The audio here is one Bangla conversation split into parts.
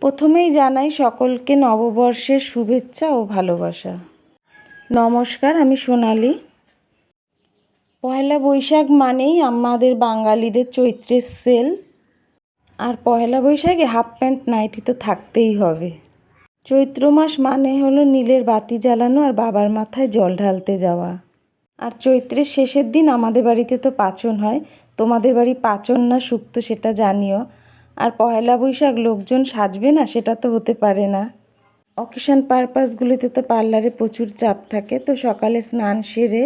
প্রথমেই জানাই সকলকে নববর্ষের শুভেচ্ছা ও ভালোবাসা। নমস্কার, আমি সোনালি। পয়লা বৈশাখ মানেই আমাদের বাঙালিদের চৈত্রের সেল, আর পয়লা বৈশাখে হাফ প্যান্ট, নাইটি তো থাকতেই হবে। চৈত্র মাস মানে হলো নীলের বাতি জ্বালানো আর বাবার মাথায় জল ঢালতে যাওয়া। আর চৈত্রের শেষের দিন আমাদের বাড়িতে তো পাচন হয়। তোমাদের বাড়ি পাচন না শুক্তো সেটা জানিও। আর পয়লা বৈশাখ লোকজন সাজবে না, সেটা তো হতে পারে না। অকেশন পারপাসগুলিতে তো পার্লারে প্রচুর চাপ থাকে, তো সকালে স্নান সেরে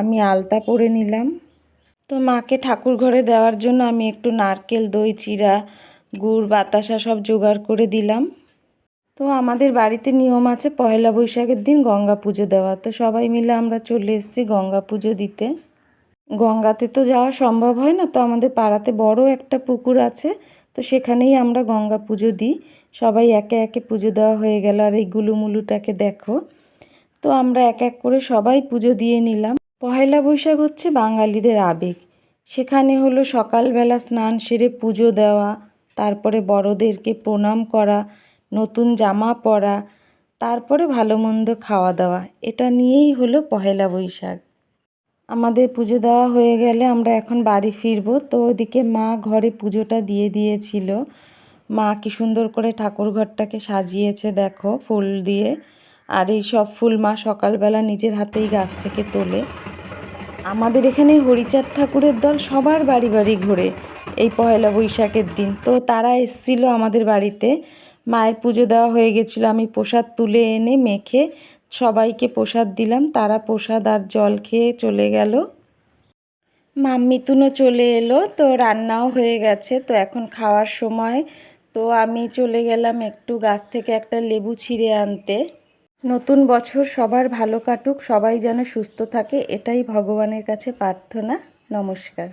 আমি আলতা পরে নিলাম। তো মাকে ঠাকুর ঘরে দেওয়ার জন্য আমি একটু নারকেল, দই চিরা গুড়, বাতাসা সব জোগাড় করে দিলাম। তো আমাদের বাড়িতে নিয়ম আছে পয়লা বৈশাখের দিন গঙ্গা পুজো দেওয়া, তো সবাই মিলে আমরা চলে এসেছি গঙ্গা পুজো দিতে। গঙ্গাতে তো যাওয়া সম্ভব হয় না, তো আমাদের পাড়াতে বড় একটা পুকুর আছে তো সেখানেই আমরা গঙ্গা পুজো দিই। সবাই একে একে পুজো দেওয়া হয়ে গেল আর এই গুলুমুলুটাকে দেখো। তো আমরা এক এক করে সবাই পুজো দিয়ে নিলাম। পহেলা বৈশাখ হচ্ছে বাঙালিদের আবেগ। সেখানে হলো সকালবেলা স্নান সেরে পুজো দেওয়া, তারপরে বড়দেরকে প্রণাম করা, নতুন জামা পরা, তারপরে ভালো মন্দ খাওয়া দাওয়া। এটা নিয়েই হলো পহেলা বৈশাখ। আমাদের পুজো দেওয়া হয়ে গেলে আমরা এখন বাড়ি ফিরবো। তো ওদিকে মা ঘরে পুজোটা দিয়ে দিয়েছিল। মা কি সুন্দর করে ঠাকুর ঘরটাকে সাজিয়েছে, দেখো, ফুল দিয়ে। আর এই সব ফুল মা সকালবেলা নিজের হাতেই গাছ থেকে তোলে। আমাদের এখানে হরিচাঁদ ঠাকুরের দল সবার বাড়ি বাড়ি ঘোরে এই পয়লা বৈশাখের দিন। তো তারা এসছিল আমাদের বাড়িতে। মায়ের পুজো দেওয়া হয়ে গেছিল। আমি প্রসাদ তুলে এনে মেখে সবাইকে প্রসাদ দিলাম। তারা প্রসাদ আর জল খেয়ে চলে গেল। মাম্মিতুনও চলে এলো। তো রান্নাও হয়ে গেছে। তো এখন খাওয়ার সময়। তো আমি চলে গেলাম একটু গাছ থেকে একটা লেবু ছিঁড়ে আনতে। নতুন বছর সবার ভালো কাটুক, সবাই যেন সুস্থ থাকে, এটাই ভগবানের কাছে প্রার্থনা। নমস্কার।